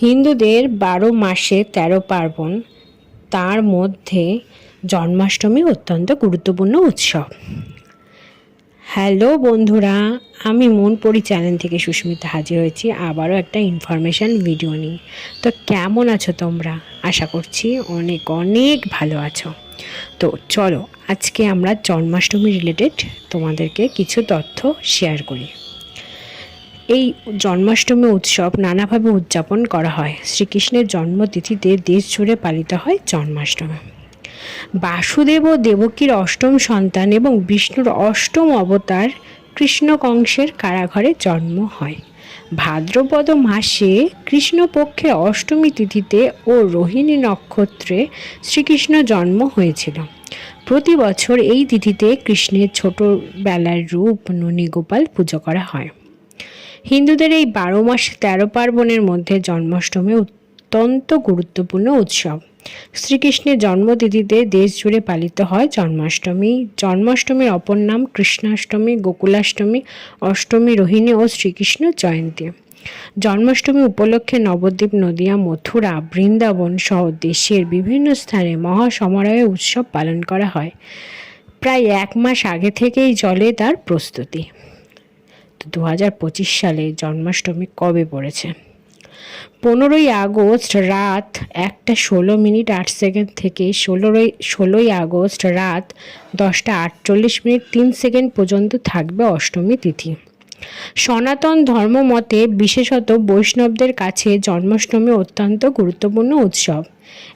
হিন্দুদের বারো মাসে তেরো পার্বণ, তার মধ্যে জন্মাষ্টমী অত্যন্ত গুরুত্বপূর্ণ উৎসব। হ্যালো বন্ধুরা, আমি মন মনপরি চ্যানেল থেকে সুস্মিতা হাজির হয়েছি, আবারও একটা ইনফরমেশান ভিডিও নিয়ে। তো কেমন আছো তোমরা? আশা করছি অনেক অনেক ভালো আছো। তো চলো, আজকে আমরা জন্মাষ্টমী রিলেটেড তোমাদেরকে কিছু তথ্য শেয়ার করি। এই জন্মাষ্টমী উৎসব নানাভাবে উদযাপন করা হয়। শ্রীকৃষ্ণের জন্মতিথিতে দেশ জুড়ে পালিত হয় জন্মাষ্টমী। বাসুদেব ও দেবকীর অষ্টম সন্তান এবং বিষ্ণুর অষ্টম অবতার কৃষ্ণ কংসের কারাঘরে জন্ম হয়। ভাদ্রপদ মাসে কৃষ্ণপক্ষে অষ্টমী তিথিতে ও রোহিণী নক্ষত্রে শ্রীকৃষ্ণ জন্ম হয়েছিল। প্রতি বছর এই তিথিতে কৃষ্ণের ছোটবেলার রূপ ননীগোপাল পুজো করা হয়। হিন্দুদের এই বারো মাস তেরো পার্বণের মধ্যে জন্মাষ্টমী অত্যন্ত গুরুত্বপূর্ণ উৎসব। শ্রীকৃষ্ণের জন্মতিথিতে দেশ জুড়ে পালিত হয় জন্মাষ্টমী। জন্মাষ্টমীর অপর নাম কৃষ্ণাষ্টমী, গোকুলাষ্টমী, অষ্টমী রোহিণী ও শ্রীকৃষ্ণ জয়ন্তী। জন্মাষ্টমী উপলক্ষে নবদ্বীপ, নদিয়া, মথুরা, বৃন্দাবন সহ দেশের বিভিন্ন স্থানে মহাসমারোহে উৎসব পালন করা হয়। প্রায় এক মাস আগে থেকেই চলে তার প্রস্তুতি। দু হাজার পঁচিশ সালে জন্মাষ্টমী কবে পড়েছে? পনেরোই আগস্ট রাত একটা ষোলো মিনিট আট সেকেন্ড থেকে ষোলোই ষোলোই আগস্ট রাত দশটা আটচল্লিশ মিনিট তিন সেকেন্ড পর্যন্ত থাকবে অষ্টমী তিথি। সনাতন ধর্ম মতে বিশেষত বৈষ্ণবদের কাছে জন্মাষ্টমী অত্যন্ত গুরুত্বপূর্ণ উৎসব।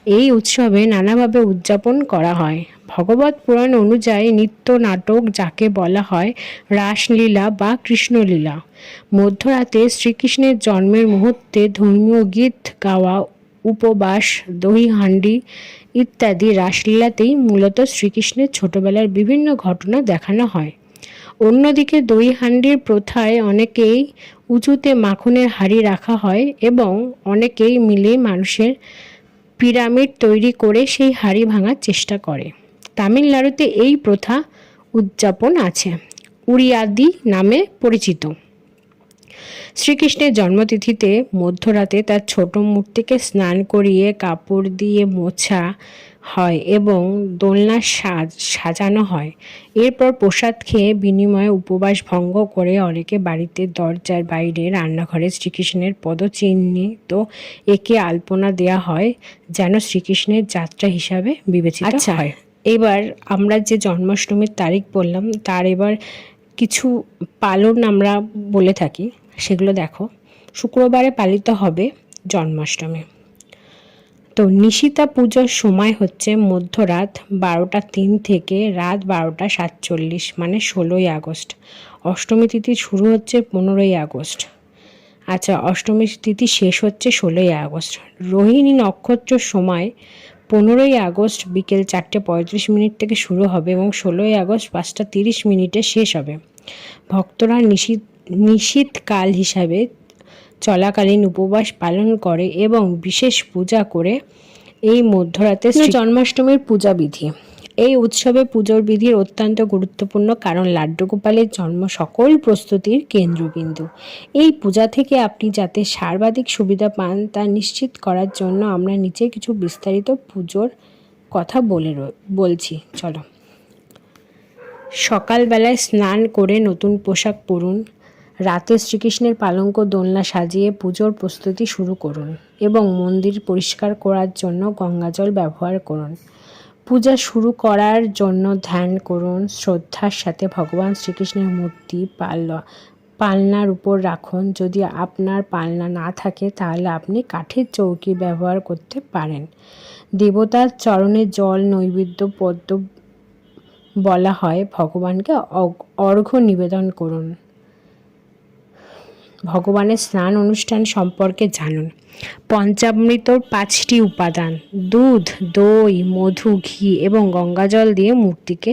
এই উৎসবে নানাভাবে উদযাপন করা হয়। ভগবত পুরাণ অনুযায়ী নিত্য নাটক যাকে বলা হয় রাসলীলা বা কৃষ্ণলীলা। মধ্যরাতে শ্রীকৃষ্ণের জন্মের মুহূর্তে ধর্মীয় গীত গাওয়া, উপবাস দহি হান্ডি ইত্যাদি রাসলীলাতেই মূলত শ্রীকৃষ্ণের ছোটবেলার বিভিন্ন ঘটনা দেখানো হয়। অন্যদিকে দই হান্ডির প্রথায় অনেকেই উঁচুতে মাখনের হাড়ি রাখা হয় এবং অনেকেই মিলে মানুষের পিরামিড তৈরি করে সেই হাড়ি ভাঙার চেষ্টা করে। তামিলনাড়ুতে এই প্রথা উদযাপন আছে। উড়িয়াদি নামে পরিচিত। শ্রীকৃষ্ণের জন্মতিথিতে মধ্যরাতে তার ছোট মূর্তিকে স্নান করিয়ে কাপড় দিয়ে মোছা হয় এবং দোলনা সাজ সাজানো হয়। এরপর প্রসাদ খেয়ে বিনিময়ে উপবাস ভঙ্গ করে অনেকে বাড়িতে দরজার বাইরে রান্নাঘরে শ্রীকৃষ্ণের পদচিহ্নিত একে আলপনা দেয়া হয় যেন শ্রীকৃষ্ণের যাত্রা হিসাবে বিবেচিত আচ্ছা। হয় এবার আমরা যে জন্মাষ্টমীর তারিখ বললাম তার এবার কিছু পালন আমরা বলে থাকি সেগুলো দেখো। শুক্রবারে পালিত হবে জন্মাষ্টমী। তো নিশিতা পুজোর সময় হচ্ছে মধ্যরাত বারোটা তিন থেকে রাত বারোটা সাতচল্লিশ মানে ষোলোই আগস্ট। অষ্টমী তিথি শুরু হচ্ছে পনেরোই আগস্ট। আচ্ছা অষ্টমী তিথি শেষ হচ্ছে ষোলোই আগস্ট। রোহিণী নক্ষত্রের সময় পনেরোই আগস্ট বিকেল চারটে পঁয়ত্রিশ মিনিট থেকে শুরু হবে এবং ষোলোই আগস্ট পাঁচটা তিরিশ মিনিটে শেষ হবে। ভক্তরা নিশীত নিশীতকাল হিসাবে চলাকালীন উপবাস পালন করে এবং বিশেষ পূজা করে এই মধ্যরাতে জন্মাষ্টমীর পূজা বিধি। এই উৎসবে পুজোর বিধির অত্যন্ত গুরুত্বপূর্ণ কারণ লাড্ডু গোপালের জন্ম সকল প্রস্তুতির কেন্দ্রবিন্দু। এই পূজা থেকে আপনি যাতে সর্বাধিক সুবিধা পান তা নিশ্চিত করার জন্য আমরা নিচে কিছু বিস্তারিত পুজোর কথা বলে বলছি। চলো। সকালবেলায় স্নান করে নতুন পোশাক পরুন। রাতে শ্রীকৃষ্ণের পালঙ্ক দোলনা সাজিয়ে পুজোর প্রস্তুতি শুরু করুন এবং মন্দির পরিষ্কার করার জন্য গঙ্গাজল ব্যবহার করুন। পূজা শুরু করার জন্য ধ্যান করুন, শ্রদ্ধার সাথে ভগবান শ্রীকৃষ্ণের মূর্তি পাল্লা, পালনার উপর রাখুন। যদি আপনার পালনা না থাকে, তাহলে আপনি কাঠের চৌকি ব্যবহার করতে পারেন। দেবতার চরণে জল, নৈবেদ্য, পদ্ম বলা হয়। ভগবানকে অর্ঘ্য নিবেদন করুন। ভগবানের স্নান অনুষ্ঠান সম্পর্কে জানুন। পঞ্চামৃতর পাঁচটি উপাদান, দুধ, দই, মধু, ঘি এবং গঙ্গাজল দিয়ে মূর্তিকে,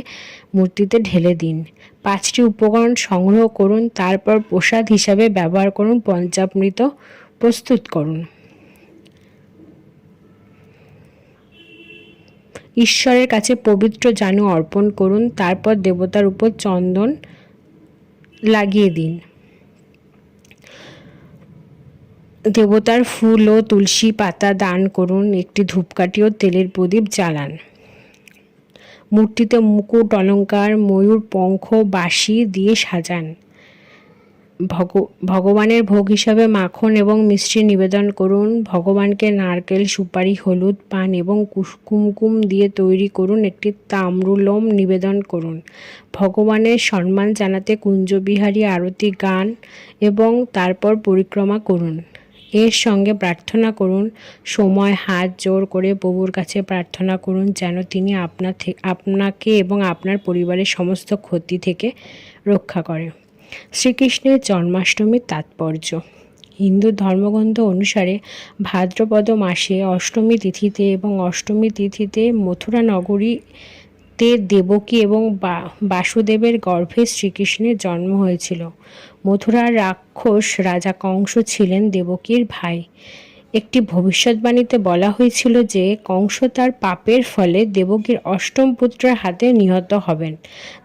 মূর্তিতে ঢেলে দিন। পাঁচটি উপকরণ সংগ্রহ করুন, তারপর প্রসাদ হিসাবে ব্যবহার করুন, পঞ্চামৃত প্রস্তুত করুন। ঈশ্বরের কাছে পবিত্র জানু অর্পণ করুন, তারপর দেবতার উপর চন্দন লাগিয়ে দিন। দেবতার ফুল ও তুলসী পাতা দান করুন, একটি ধূপকাঠি ও তেলের প্রদীপ জ্বালান। মূর্তিতে মুকুট, অলঙ্কার, ময়ূর, পঙ্খ, বাঁশি দিয়ে সাজান। ভগ- ভগবানের ভোগ হিসাবে মাখন এবং মিষ্টি নিবেদন করুন। ভগবানকে নারকেল, সুপারি, হলুদ, পান এবং কুমকুম দিয়ে তৈরি করুন, একটি তাম্রুলম নিবেদন করুন। ভগবানের সম্মান জানাতে কুঞ্জবিহারী আরতি গান এবং তারপর পরিক্রমা করুন। এর সঙ্গে প্রার্থনা করুন। সময়, হাত জোর করে প্রভুর কাছে প্রার্থনা করুন যেন তিনি আপনার থে- আপনাকে এবং আপনার পরিবারের সমস্ত ক্ষতি থেকে রক্ষা করে। শ্রীকৃষ্ণের জন্মাষ্টমীর তাৎপর্য। হিন্দু ধর্মগ্রন্থ অনুসারে ভাদ্রপদ মাসে অষ্টমী তিথিতে এবং অষ্টমী তিথিতে মথুরা নগরীতে দেবকী এবং বাসুদেবের গর্ভে শ্রীকৃষ্ণের জন্ম হয়েছিল। মথুরার রাক্ষস রাজা কংস ছিলেন দেবকীর ভাই। একটি ভবিষ্যৎবাণীতে বলা হয়েছিল যে, কংস তার পাপের ফলে দেবকীর অষ্টম পুত্রের হাতে নিহত হবেন।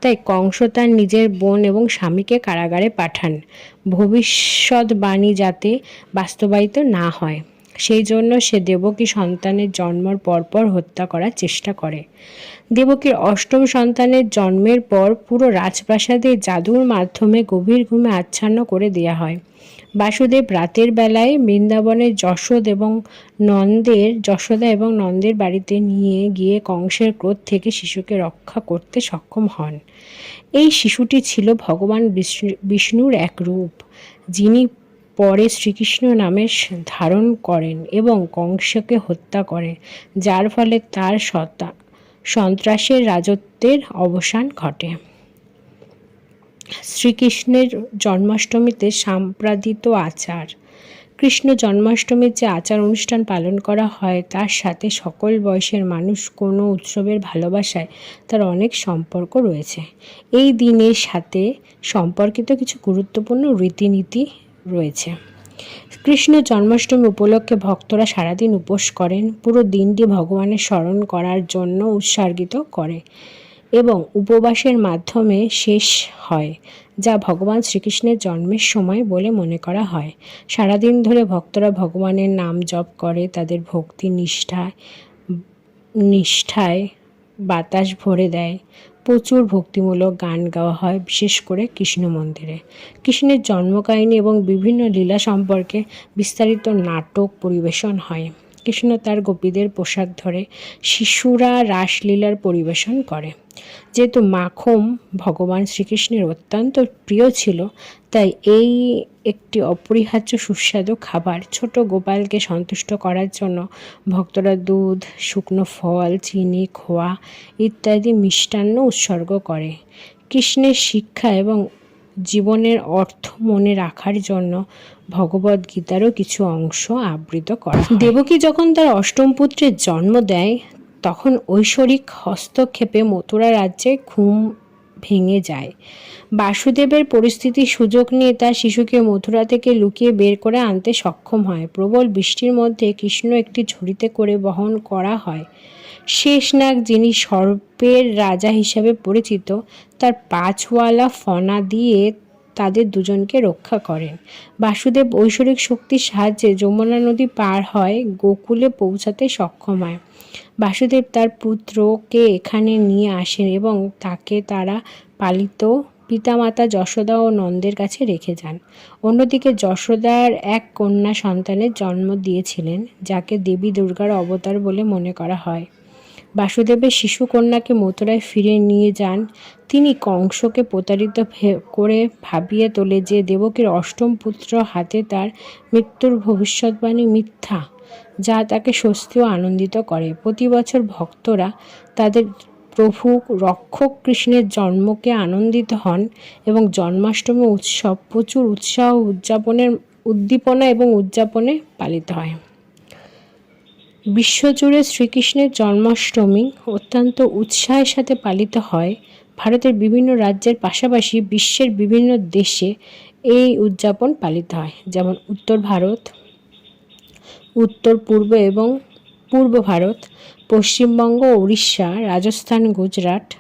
তাই কংস তার নিজের বোন এবং স্বামীকে কারাগারে পাঠান। ভবিষ্যৎবাণী যাতে বাস্তবায়িত না হয়। সেই জন্য সে দেবকী সন্তানের জন্মর পরপর হত্যা করার চেষ্টা করে। দেবকীর অষ্টম সন্তানের জন্মের পর পুরো রাজপ্রাসাদে জাদুর মাধ্যমে গভীর ঘুমে আচ্ছন্ন করে দেয়া হয়। বাসুদেব রাতের বেলায় বৃন্দাবনের যশোদ এবং নন্দের, যশোদা এবং নন্দের বাড়িতে নিয়ে গিয়ে কংসের ক্রোধ থেকে শিশুকে রক্ষা করতে সক্ষম হন। এই শিশুটি ছিল ভগবান বিষ্ণু- বিষ্ণুর এক রূপ, যিনি পরে শ্রীকৃষ্ণ নামে ধারণ করেন এবং কংসকে হত্যা করেন যার ফলে তার সত্তা, সন্ত্রাসের রাজত্বের অবসান ঘটে। শ্রীকৃষ্ণের জন্মাষ্টমীতে সাম্প্রাদিত আচার, কৃষ্ণ জন্মাষ্টমীর যে আচার অনুষ্ঠান পালন করা হয়, তার সাথে সকল বয়সের মানুষ কোনো উৎসবের ভালোবাসায় তার অনেক সম্পর্ক রয়েছে। এই দিনের সাথে সম্পর্কিত কিছু গুরুত্বপূর্ণ রীতিনীতি রয়েছে। কৃষ্ণ জন্মাষ্টমী উপলক্ষে ভক্তরা সারাদিন উপোস করেন, পুরো দিনটি ভগবানের স্মরণ করার জন্য উৎসর্গিত করে এবং উপবাসের মাধ্যমে শেষ হয়, যা ভগবান শ্রীকৃষ্ণের জন্মের সময় বলে মনে করা হয়। সারাদিন ধরে ভক্তরা ভগবানের নাম জপ করে, তাদের ভক্তি নিষ্ঠায় নিষ্ঠায় বাতাস ভরে দেয়। প্রচুর ভক্তিমূলক গান গাওয়া হয়, বিশেষ করে কৃষ্ণ মন্দিরে। কৃষ্ণের জন্মকাহিনী এবং বিভিন্ন লীলা সম্পর্কে বিস্তারিত নাটক পরিবেশন হয়। কৃষ্ণ তার গোপীদের পোশাক ধরে শিশুরা রাসলীলার পরিবেশন করে। যেহেতু মাখম ভগবান শ্রীকৃষ্ণের অত্যন্ত প্রিয় ছিল, তাই এই একটি অপরিহার্য সুস্বাদু খাবার ছোট গোপালকে সন্তুষ্ট করার জন্য ভক্তরা দুধ, শুকনো ফল, চিনি, খোয়া ইত্যাদি মিষ্টান্ন উৎসর্গ করে। কৃষ্ণের শিক্ষা এবং জীবনের অর্থ মনে রাখার জন্য ভগবদ গীতারও কিছু অংশ আবৃত করা। দেবকী যখন তার অষ্টম পুত্রের জন্ম দেয়, তখন ঐশ্বরিক হস্তক্ষেপে মথুরা রাজ্যে ঘুম ভেঙে যায়। বাসুদেবের পরিস্থিতির সুযোগ নিয়ে তার শিশুকে মথুরা থেকে লুকিয়ে বের করে আনতে সক্ষম হয়। প্রবল বৃষ্টির মধ্যে কৃষ্ণ একটি ঝুড়িতে করে বহন করা হয়। শেষনাগ, যিনি সর্পের রাজা হিসাবে পরিচিত, তার পাঁচওয়ালা ফনা দিয়ে তাদের দুজনকে রক্ষা করেন। বাসুদেব ঐশ্বরিক শক্তির সাহায্যে যমুনা নদী পার হয়, গোকুলে পৌঁছাতে সক্ষম হয়। বাসুদেব তার পুত্রকে এখানে নিয়ে আসেন এবং তাকে তারা পালিত পিতামাতা যশোদা ও নন্দের কাছে রেখে যান। অন্যদিকে যশোদার এক কন্যা সন্তানের জন্ম দিয়েছিলেন, যাকে দেবী দুর্গার অবতার বলে মনে করা হয়। বাসুদেবের শিশু কন্যাকে মথুরায় ফিরে নিয়ে যান। তিনি কংসকে প্রতারিত করে ভাবিয়ে তোলে যে দেবকীর অষ্টম পুত্র হাতে তার মৃত্যুর ভবিষ্যৎবাণী মিথ্যা, যা তাকে স্বস্তি ও আনন্দিত করে। প্রতি বছর ভক্তরা তাদের প্রভু রক্ষক কৃষ্ণের জন্মকে আনন্দিত হন এবং জন্মাষ্টমী উৎসব প্রচুর উৎসাহ উদযাপনের, উদ্দীপনা এবং উদযাপনে পালিত হয়। বিশ্বজুড়ে শ্রীকৃষ্ণের জন্মাষ্টমী অত্যন্ত উৎসাহের সাথে পালিত হয়। ভারতের বিভিন্ন রাজ্যের পাশাপাশি বিশ্বের বিভিন্ন দেশে এই উদযাপন পালিত হয়, যেমন উত্তর ভারত, উত্তর পূর্ব এবং পূর্ব ভারত, পশ্চিমবঙ্গ, উড়িষ্যা, রাজস্থান, গুজরাট,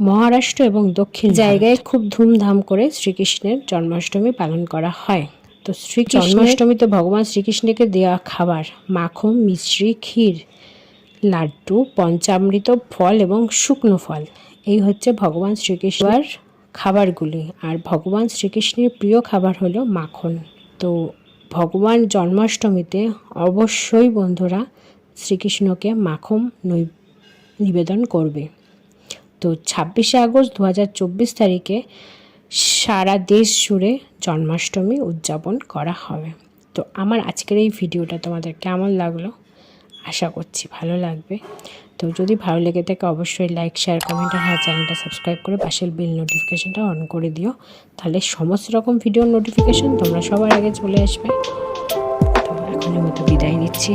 মহারাষ্ট্র এবং দক্ষিণ জায়গায় খুব ধুমধাম করে শ্রীকৃষ্ণের জন্মাষ্টমী পালন করা হয়। তো শ্রী জন্মাষ্টমীতে ভগবান শ্রীকৃষ্ণকে দেওয়া খাবার। মাখন মিশ্রি ক্ষীর, লাড্ডু, পঞ্চামৃত, ফল এবং শুকনো ফল। এই হচ্ছে ভগবান শ্রীকৃষ্ণের খাবারগুলি। আর ভগবান শ্রীকৃষ্ণের প্রিয় খাবার হলো মাখন। তো ভগবান জন্মাষ্টমীতে অবশ্যই বন্ধুরা শ্রীকৃষ্ণকে মাখন নৈ নিবেদন করবে। তো ছাব্বিশে আগস্ট দু হাজার চব্বিশ তারিখে সারা দেশ জুড়ে জন্মাষ্টমী উদযাপন করা হবে। তো আমার আজকের এই ভিডিওটা তোমাদের কেমন লাগল? আশা করছি ভালো লাগবে। তো যদি ভালো লেগে থাকে, অবশ্যই লাইক শেয়ার কমেন্ট আর হ্যাঁ চ্যানেলটা সাবস্ক্রাইব করে পাশের বিল নোটিফিকেশানটা অন করে দিও। তাহলে সমস্ত রকম ভিডিওর নোটিফিকেশন তোমরা সবার আগে চলে আসবে। তো এখনের মতো বিদায় নিচ্ছি।